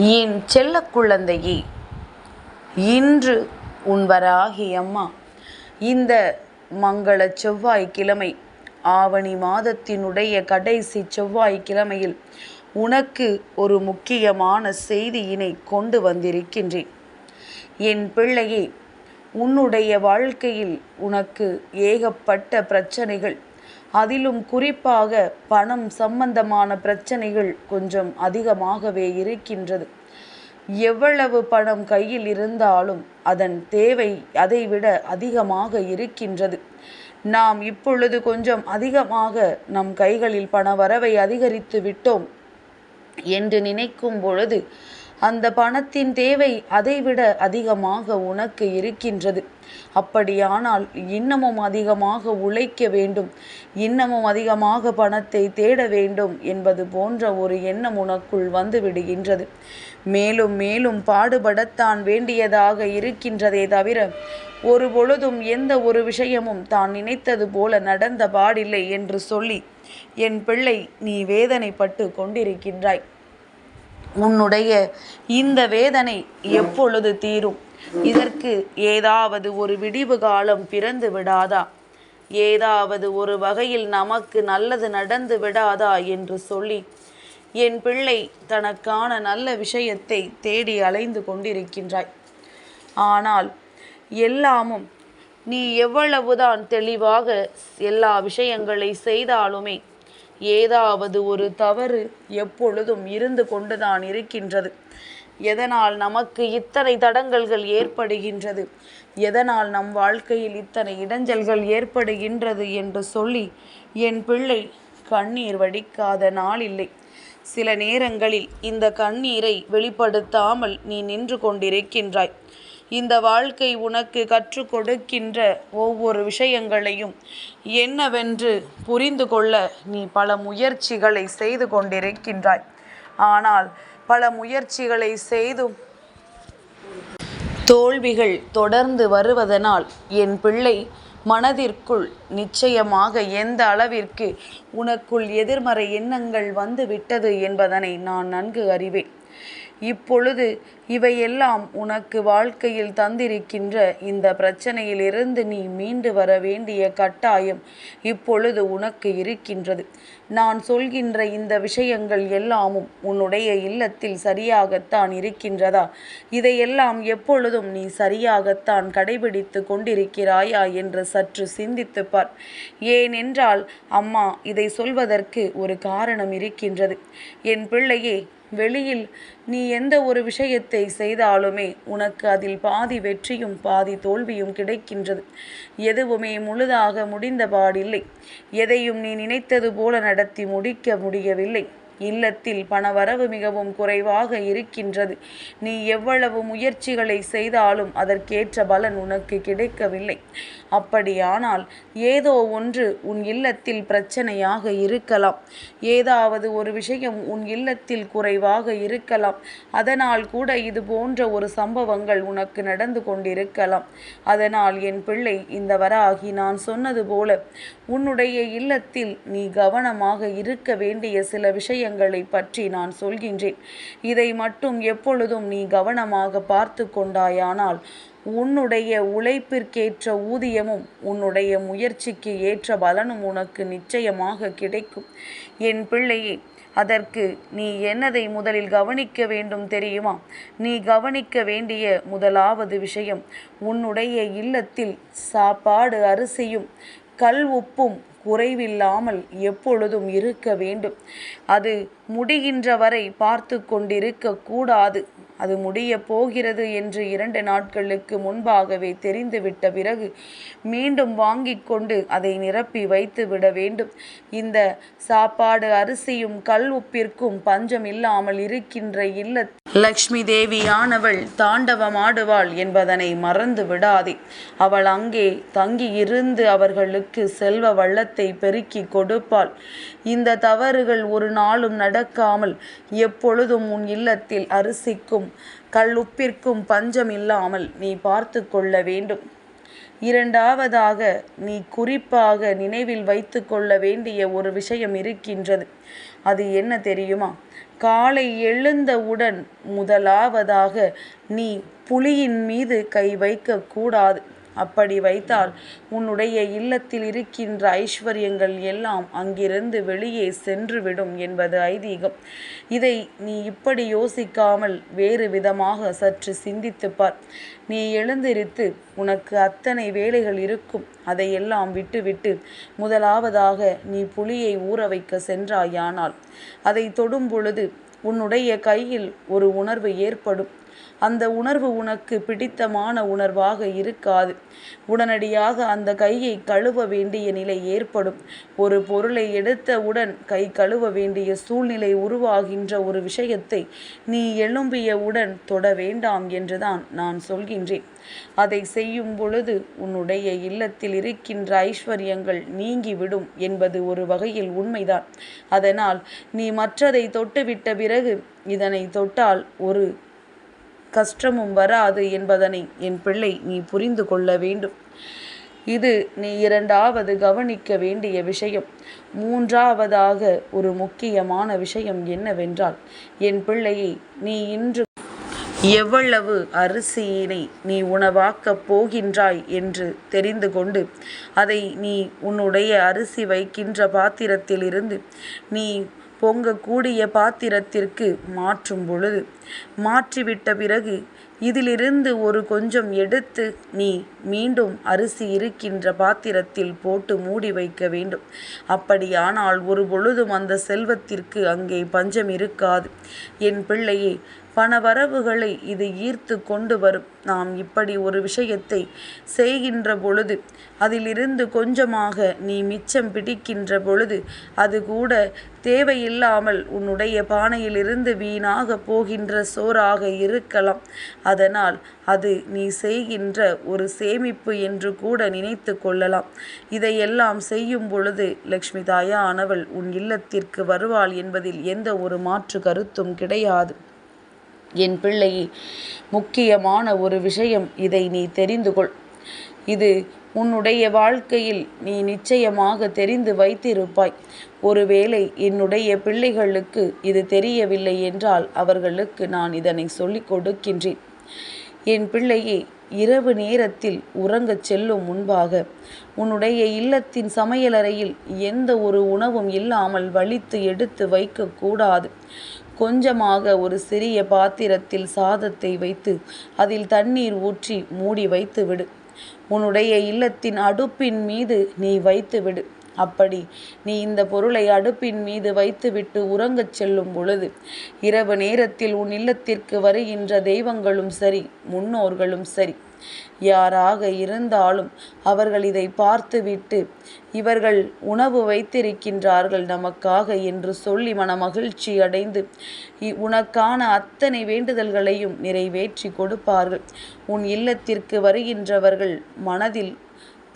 என் செல்ல குழந்தையே இன்று உன்வராகி அம்மா. இந்த மங்கள செவ்வாய்க்கிழமை ஆவணி மாதத்தினுடைய கடைசி செவ்வாய்க்கிழமையில் உனக்கு ஒரு முக்கியமான செய்தியினை கொண்டு வந்திருக்கின்றேன். என் பிள்ளையே உன்னுடைய வாழ்க்கையில் உனக்கு ஏகப்பட்ட பிரச்சனைகள் அதிலும் குறிப்பாக பணம் சம்பந்தமான பிரச்சனைகள் கொஞ்சம் அதிகமாகவே இருக்கின்றது. எவ்வளவு பணம் கையில் இருந்தாலும் அதன் தேவை அதைவிட அதிகமாக இருக்கின்றது. நாம் இப்பொழுது கொஞ்சம் அதிகமாக நம் கைகளில் பண வரவை அதிகரித்து விட்டோம் என்று நினைக்கும் பொழுது அந்த பணத்தின் தேவை அதைவிட அதிகமாக உனக்கு இருக்கின்றது. அப்படியானால் இன்னமும் அதிகமாக உழைக்க வேண்டும். இன்னமும் அதிகமாக பணத்தை தேட வேண்டும் என்பது போன்ற ஒரு எண்ணம் உனக்குள் வந்து விடுகின்றது மேலும் மேலும் பாடுபடத்தான் வேண்டியதாக இருக்கின்றதே தவிர ஒரு பொழுதும் எந்த ஒரு விஷயமும் தான் நினைத்தது போல நடந்த பாடில்லை என்று சொல்லி என் பிள்ளை நீ வேதனைப்பட்டு கொண்டிருக்கின்றாய். உன்னுடைய இந்த வேதனை எப்பொழுது தீரும்? இதற்கு ஏதாவது ஒரு விடிவு காலம் பிறந்து விடாதா? ஏதாவது ஒரு வகையில் நமக்கு நல்லது நடந்து விடாதா என்று சொல்லி என் பிள்ளை தனக்கான நல்ல விஷயத்தை தேடி அலைந்து கொண்டிருக்கின்றாய். ஆனால் எல்லாமும் நீ எவ்வளவுதான் தெளிவாக எல்லா விஷயங்களை செய்தாலுமே ஏதாவது ஒரு தவறு எப்பொழுதும் இருந்து கொண்டுதான் இருக்கின்றது. எதனால் நமக்கு இத்தனை தடங்கல்கள் ஏற்படுகின்றது? எதனால் நம் வாழ்க்கையில் இத்தனை இடைஞ்சல்கள் ஏற்படுகின்றது என்று சொல்லி என் பிள்ளை கண்ணீர் வடிக்காத நாள் இல்லை சில நேரங்களில் இந்த கண்ணீரை வெளிப்படுத்தாமல் நீ நின்று கொண்டிருக்கின்றாய். இந்த வாழ்க்கை உனக்கு கற்றுக் கொடுக்கின்ற ஒவ்வொரு விஷயங்களையும் என்னவென்று புரிந்து கொள்ள நீ பல முயற்சிகளை செய்து கொண்டிருக்கின்றாய். ஆனால் பல முயற்சிகளை செய்தும் தோல்விகள் தொடர்ந்து வருவதனால் என் பிள்ளை மனதிற்குள் நிச்சயமாக எந்த அளவிற்கு உனக்குள் எதிர்மறை எண்ணங்கள் வந்து விட்டது என்பதனை நான் நன்கு அறிவேன். இப்பொழுது இவையெல்லாம் உனக்கு வாழ்க்கையில் தந்திருக்கின்ற இந்த பிரச்சனையிலிருந்து நீ மீண்டு வர வேண்டிய கட்டாயம் இப்பொழுது உனக்கு இருக்கின்றது. நான் சொல்கின்ற இந்த விஷயங்கள் எல்லாமும் உன்னுடைய இல்லத்தில் சரியாகத்தான் இருக்கின்றதா? இதையெல்லாம் எப்பொழுதும் நீ சரியாகத்தான் கடைபிடித்து கொண்டிருக்கிறாயா? என்று சற்று சிந்தித்து பார். ஏனென்றால் அம்மா இதை சொல்வதற்கு ஒரு காரணம் இருக்கின்றது. என் பிள்ளையே வெளியில் நீ எந்த ஒரு விஷயத்தை செய்தாலுமே உனக்கு அதில் பாதி வெற்றியும் பாதி தோல்வியும் கிடைக்கின்றது. எதுவுமே முழுதாக முடிந்த பாடில்லை எதையும் நீ நினைத்தது போல நடத்தி முடிக்க முடியவில்லை. இல்லத்தில் பணவரவு மிகவும் குறைவாக இருக்கின்றது. நீ எவ்வளவு முயற்சிகளை செய்தாலும் அதற்கேற்ற பலன் உனக்கு கிடைக்கவில்லை. அப்படியானால் ஏதோ ஒன்று உன் இல்லத்தில் பிரச்சனையாக இருக்கலாம். ஏதாவது ஒரு விஷயம் உன் இல்லத்தில் குறைவாக இருக்கலாம். அதனால் கூட இது போன்ற ஒரு சம்பவங்கள் உனக்கு நடந்து கொண்டிருக்கலாம். அதனால் என் பிள்ளை இந்த வராகி நான் சொன்னது போல உன்னுடைய இல்லத்தில் நீ கவனமாக இருக்க வேண்டிய சில விஷயங்கள் பற்றி நான் சொல்கின்றேன். இதை மட்டும் எப்பொழுதும் நீ கவனமாக பார்த்து கொண்டாயானால் உன்னுடைய உழைப்பிற்கேற்ற ஊதியமும் உன்னுடைய முயற்சிக்கு ஏற்ற பலனும் உனக்கு நிச்சயமாக கிடைக்கும். என் பிள்ளையே அதற்கு நீ என்னதை முதலில் கவனிக்க வேண்டும் தெரியுமா? நீ கவனிக்க வேண்டிய முதலாவது விஷயம் உன்னுடைய இல்லத்தில் சாப்பாடு அரிசியும் கல் உப்பும் குறைவில்லாமல் எப்பொழுதும் இருக்க வேண்டும். அது முடிகின்ற வரை பார்த்து கொண்டிருக்க கூடாது. அது முடிய போகிறது என்று இரண்டு நாட்களுக்கு முன்பாகவே தெரிந்துவிட்ட பிறகு மீண்டும் வாங்கி கொண்டு அதை நிரப்பி வைத்து விட வேண்டும். இந்த சாப்பாடு அரிசியும் கல் உப்பிற்கும் பஞ்சம் இல்லாமல் இருக்கின்ற இல்ல லக்ஷ்மி தேவியானவள் தாண்டவமாடுவாள் என்பதனை மறந்து விடாதே. அவள் அங்கே தங்கி இருந்து அவர்களுக்கு செல்வ வள்ளத்தை பெருக்கி கொடுப்பாள். இந்த தவறுகள் ஒரு நாளும் நடக்காமல் எப்பொழுதும் உன் இல்லத்தில் அரிசிக்கும் கல்லுப்பிற்கும் பஞ்சம் இல்லாமல் நீ பார்த்து கொள்ள வேண்டும். இரண்டாவதாக நீ குறிப்பாக நினைவில் வைத்து கொள்ள வேண்டிய ஒரு விஷயம் இருக்கின்றது. அது என்ன தெரியுமா? காலை எழுந்தவுடன் முதலாவதாக நீ புலியின் மீது கை வைக்கக்கூடாது. அப்படி வைத்தால் உன்னுடைய இல்லத்தில் இருக்கின்ற ஐஸ்வர்யங்கள் எல்லாம் அங்கிருந்து வெளியே சென்றுவிடும் என்பது ஐதீகம். இதை நீ இப்படி யோசிக்காமல் வேறு விதமாக சற்று சிந்தித்துப் பார். நீ எழுந்திருத்து உனக்கு அத்தனை வேலைகள் இருக்கும். அதையெல்லாம் விட்டுவிட்டு முதலாவதாக நீ புலியை ஊற வைக்க சென்றாயானால் அதை தொடும் பொழுது உன்னுடைய கையில் ஒரு உணர்வு ஏற்படும். அந்த உணர்வு உனக்கு பிடித்தமான உணர்வாக இருக்காது. உடனடியாக அந்த கையை கழுவ வேண்டிய நிலை ஏற்படும். ஒரு பொருளை எடுத்தவுடன் கை கழுவ வேண்டிய சூழ்நிலை உருவாகின்ற ஒரு விஷயத்தை நீ எழும்பியவுடன் தொட வேண்டாம் என்றுதான் நான் சொல்கின்றேன். அதை செய்யும் பொழுது உன்னுடைய இல்லத்தில் இருக்கின்ற ஐஸ்வர்யங்கள் நீங்கிவிடும் என்பது ஒரு வகையில் உண்மைதான். அதனால் நீ மற்றதை தொட்டுவிட்ட பிறகு இதனை தொட்டால் ஒரு கஷ்டமும் வராது என்பதனை என் பிள்ளை நீ புரிந்து கொள்ள வேண்டும். இது நீ இரண்டாவது கவனிக்க வேண்டிய விஷயம். மூன்றாவதாக ஒரு முக்கியமான விஷயம் என்னவென்றால் என் பிள்ளையை நீ இன்று எவ்வளவு அரிசியினை நீ உணவாக்கப் போகின்றாய் என்று தெரிந்து கொண்டு அதை நீ உன்னுடைய அரிசி வைக்கின்ற பாத்திரத்திலிருந்து நீ பொங்கக்கூடிய பாத்திரத்திற்கு மாற்றும் பொழுது மாற்றிவிட்ட பிறகு இதிலிருந்து ஒரு கொஞ்சம் எடுத்து நீ மீண்டும் அரிசி இருக்கின்ற பாத்திரத்தில் போட்டு மூடி வைக்க வேண்டும். அப்படியானால் ஒரு பொழுதும் அந்த செல்வத்திற்கு அங்கே பஞ்சம் இருக்காது. என் பிள்ளையே பணவரவுகளை இது ஈர்த்து கொண்டு வரும். நாம் இப்படி ஒரு விஷயத்தை செய்கின்ற பொழுது அதிலிருந்து கொஞ்சமாக நீ மிச்சம் பிடிக்கின்ற பொழுது அது கூட தேவையில்லாமல் உன்னுடைய பானையிலிருந்து வீணாக போகின்ற சோறாக இருக்கலாம். அதனால் அது நீ செய்கின்ற ஒரு சேமிப்பு என்று கூட நினைத்து கொள்ளலாம். இதையெல்லாம் செய்யும் பொழுது லக்ஷ்மி தாயானவள் உன் இல்லத்திற்கு வருவாள் என்பதில் எந்த ஒரு மாற்று கருத்தும் கிடையாது. என் பிள்ளையே முக்கியமான ஒரு விஷயம் இதை நீ தெரிந்து கொள். இது உன்னுடைய வாழ்க்கையில் நீ நிச்சயமாக தெரிந்து வைத்திருப்பாய். ஒருவேளை என்னுடைய பிள்ளைகளுக்கு இது தெரியவில்லை என்றால் அவர்களுக்கு நான் இதனை சொல்லிக் கொடுக்கின்றேன். என் பிள்ளையே இரவு நேரத்தில் உறங்கச் செல்லும் முன்பாக உன்னுடைய இல்லத்தின் சமையலறையில் எந்த ஒரு உணவும் இல்லாமல் வலித்து எடுத்து வைக்கக்கூடாது கொஞ்சமாக ஒரு சிறிய பாத்திரத்தில் சாதத்தை வைத்து அதில் தண்ணீர் ஊற்றி மூடி வைத்துவிடு. உன்னுடைய இல்லத்தின் அடுப்பின் மீது நீ வைத்துவிடு. அப்படி நீ இந்த பொருளை அடுப்பின் மீது வைத்துவிட்டு உறங்கச் செல்லும் பொழுது இரவு நேரத்தில் உன் இல்லத்திற்கு வருகின்ற தெய்வங்களும் சரி முன்னோர்களும் சரி. யாராக இருந்தாலும் அவர்கள் இதை பார்த்துவிட்டு இவர்கள் உணவு வைத்திருக்கின்றார்கள் நமக்காக என்று சொல்லி மன மகிழ்ச்சி அடைந்து உனக்கான அத்தனை வேண்டுதல்களையும் நிறைவேற்றி கொடுப்பார்கள். உன் இல்லத்திற்கு வருகின்றவர்கள் மனதில்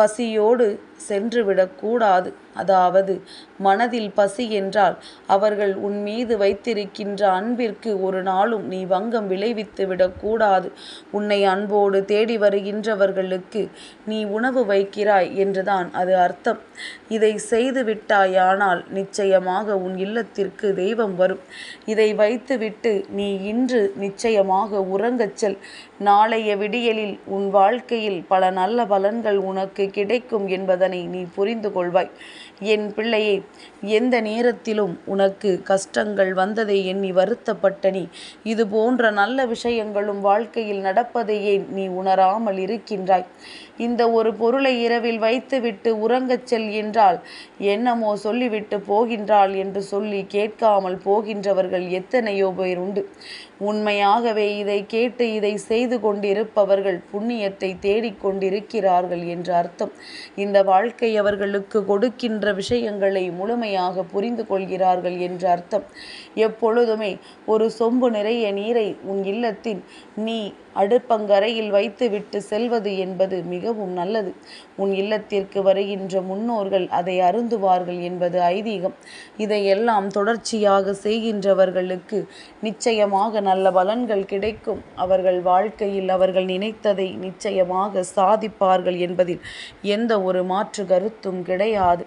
பசியோடு சென்றுவிடக்கூடாது. அதாவது மனதில் பசி என்றால் அவர்கள் உன் மீது வைத்திருக்கின்ற அன்பிற்கு ஒரு நாளும் நீ வங்கம் விளைவித்து விடக்கூடாது உன்னை அன்போடு தேடி வருகின்றவர்களுக்கு நீ உணவு வைக்கிறாய் என்றுதான் அது அர்த்தம். இதை செய்து விட்டாயானால் நிச்சயமாக உன் இல்லத்திற்கு தெய்வம் வரும். இதை வைத்துவிட்டு நீ இன்று நிச்சயமாக உறங்கச் செல். நாளைய விடியலில் உன் வாழ்க்கையில் பல நல்ல பலன்கள் உனக்கு கிடைக்கும் என்பதனை நீ புரிந்து கொள்வாய். என் பிள்ளையே எந்த நேரத்திலும் உனக்கு கஷ்டங்கள் வந்ததை எண்ணி வருத்தப்பட்ட நீ இது போன்ற நல்ல விஷயங்களும் வாழ்க்கையில் நடப்பதையே நீ உணராமல் இருக்கின்றாய். இந்த ஒரு பொருளை இரவில் வைத்துவிட்டு உறங்கச் செல் என்றால் என்னமோ சொல்லிவிட்டு போகின்றாள் என்று சொல்லி கேட்காமல் போகின்றவர்கள் எத்தனையோ பேர் உண்டு. உண்மையாகவே இதை கேட்டு இதை செய்து கொண்டிருப்பவர்கள் புண்ணியத்தை தேடிக்கொண்டிருக்கிறார்கள் என்று அர்த்தம். இந்த வாழ்க்கை அவர்களுக்கு கொடுக்கின்ற விஷயங்களை முழுமையாக புரிந்து கொள்கிறார்கள் என்று அர்த்தம். எப்பொழுதுமே ஒரு சொம்பு நிறைய நீரை உன் இல்லத்தின் நீ அடுப்பங்கரையில் வைத்துவிட்டு செல்வது என்பது மிகவும் நல்லது. உன் இல்லத்திற்கு வருகின்ற முன்னோர்கள் அதை அருந்துவார்கள் என்பது ஐதீகம். இதையெல்லாம் தொடர்ச்சியாக செய்கின்றவர்களுக்கு நிச்சயமாக நல்ல பலன்கள் கிடைக்கும். அவர்கள் வாழ்க்கையில் அவர்கள் நினைத்ததை நிச்சயமாக சாதிப்பார்கள் என்பதில் எந்த ஒரு மாற்று கருத்தும் கிடையாது.